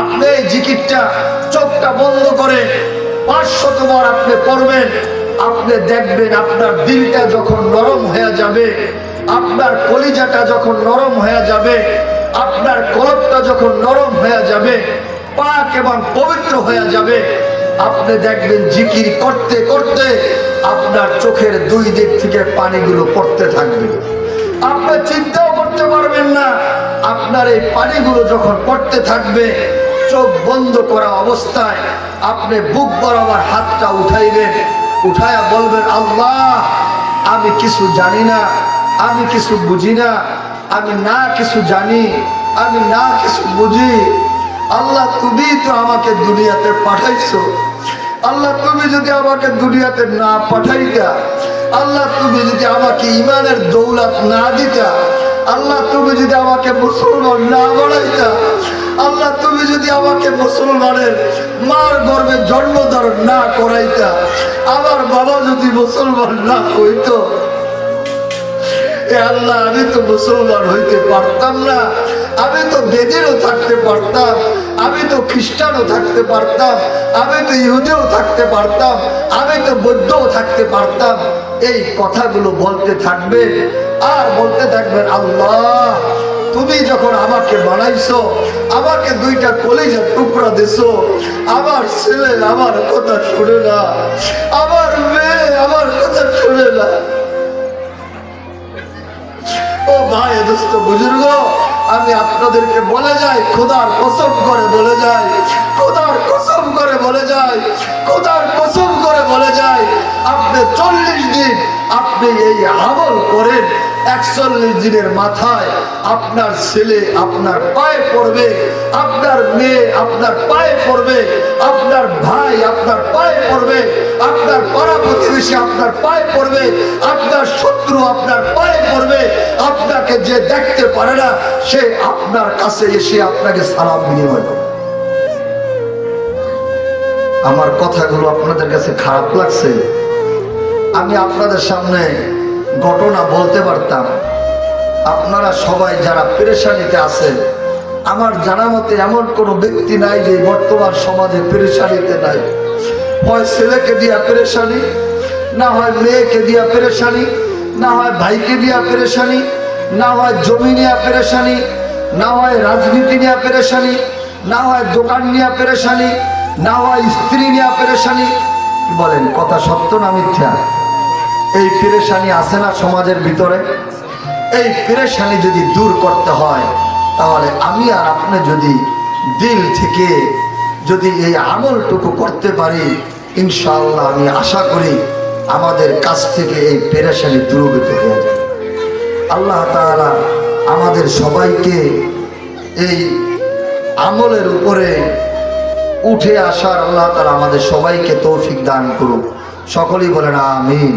আপনি এই জিকিরটা চোখটা বন্ধ করে পাঁচশতবার আপনি করবেন আপনি দেখবেন আপনার দিলটা যখন নরম হয়ে যাবে, আপনার কলিজাটা যখন নরম হয়ে যাবে, আপনার কলপটা যখন নরম হয়ে যাবে, পাক এবং পবিত্র হয়ে যাবে, আপনি দেখবেন জিকির করতে করতে আপনার চোখের দুই দিক থেকে পানিগুলো পড়তে থাকবে। আপনি চিন্তাও করতে পারবেন না আপনার এই পানিগুলো যখন পড়তে থাকবে, চোখ বন্ধ করা অবস্থায় আপনি বুক বরাবর হাতটা উঠাইবেন। উঠায়া বলবেন, আল্লাহ, আমি কিছু জানি না, আমি কিছু বুঝি না, আমি না কিছু জানি, আমি না কিছু বুঝি। আল্লাহ, তুমি তো আমাকে দুনিয়াতে পাঠাইছো। আল্লাহ, তুমি যদি আমাকে দুনিয়াতে না পাঠাইতা, আল্লাহ, তুমি যদি আমাকে ইমানের দৌলত না দিতা আল্লাহ, তুমি যদি আমাকে মুসলমান না বাড়াইতা আল্লাহ, তুমি যদি আমাকে মুসলমানের মার গর্বে জন্মধারণ না করাইতা, আমার বাবা যদি মুসলমান না হইতো আল্লাহ, আমি তো মুসলমান হইতে পারতাম না, আমি তো বেদিনও থাকতে পারতাম আমি তো খ্রিস্টানও থাকতে পারতাম, আমি তো ইহুদেও থাকতে পারতাম, আমি তো বৌদ্ধও থাকতে পারতাম। এই কথাগুলো বলতে থাকবে, আর বলতে থাকবেন আল্লাহ, তুমি যখন আমাকে বানাইছো, আমাকে দুইটা কলেজের টুকরা দিছো, আমার ছেলে আমার কথা শুনে না, আমার মেয়ে আমার কথা শুনে না। ও ভাই, দোস্ত, বুজুর্গ আমি আপনাদেরকে বলে যাই, খোদার কসম করে বলে যাই, খোদার কসম করে বলে যাই, খোদার কসম করে বলে যাই, আপনি চল্লিশ দিন আপনি এই আমল করেন। একচল্লিশ দিনের মাথায় আপনার ছেলে আপনার পায়ে পড়বে, আপনার মেয়ে আপনার পায়ে পড়বে, আপনার ভাই আপনার পায়ে পড়বে, আপনার পাড়া প্রতিবেশী আপনার পায়ে পড়বে, আপনার শত্রু আপনার পায়ে পড়বে, আপনাকে যে দেখতে পারে না, সে আপনার কাছে এসে আপনাকে সালাম বিনিময় করবে। আমার কথাগুলো আপনাদের কাছে খারাপ লাগছে। আমি আপনাদের সামনে ঘটনা বলতে পারতাম। আপনারা সবাই যারা পেরেশানিতে আছেন আমার জানা মতে এমন কোনো ব্যক্তি নাই যে বর্তমান সমাজে পেরেশানিতে নাই। হয় ছেলেকে দিয়া পেরেশানি, না হয় মেয়েকে দিয়া পেরেশানি, না হয় ভাইকে দিয়া পেরেশানি, না হয় জমি নিয়ে পেরেশানি, না হয় রাজনীতি নিয়ে পেরেশানি, না হয় দোকান নিয়ে পেরেশানি, না হয় স্ত্রী নিয়ে পেরেশানি। বলেন? কথা সত্য না মিথ্যা? এই পেরেশানি আছে না সমাজের ভিতরে? এই পেরেশানি যদি দূর করতে হয়, তাহলে আমি আর আপনি যদি দিল থেকে যদি এই আমলটুকু করতে পারি, ইনশাআল্লাহ আমি আশা করি আমাদের কাছ থেকে এই পেরেশানি দূরীভূত হয়ে যাবে। আল্লাহ তাআলা আমাদের সবাইকে এই আমলের উপরে উঠে আসার আল্লাহ তাআলা আমাদের সবাইকে তৌফিক দান করুক। সকলেই বলেন, আমিন।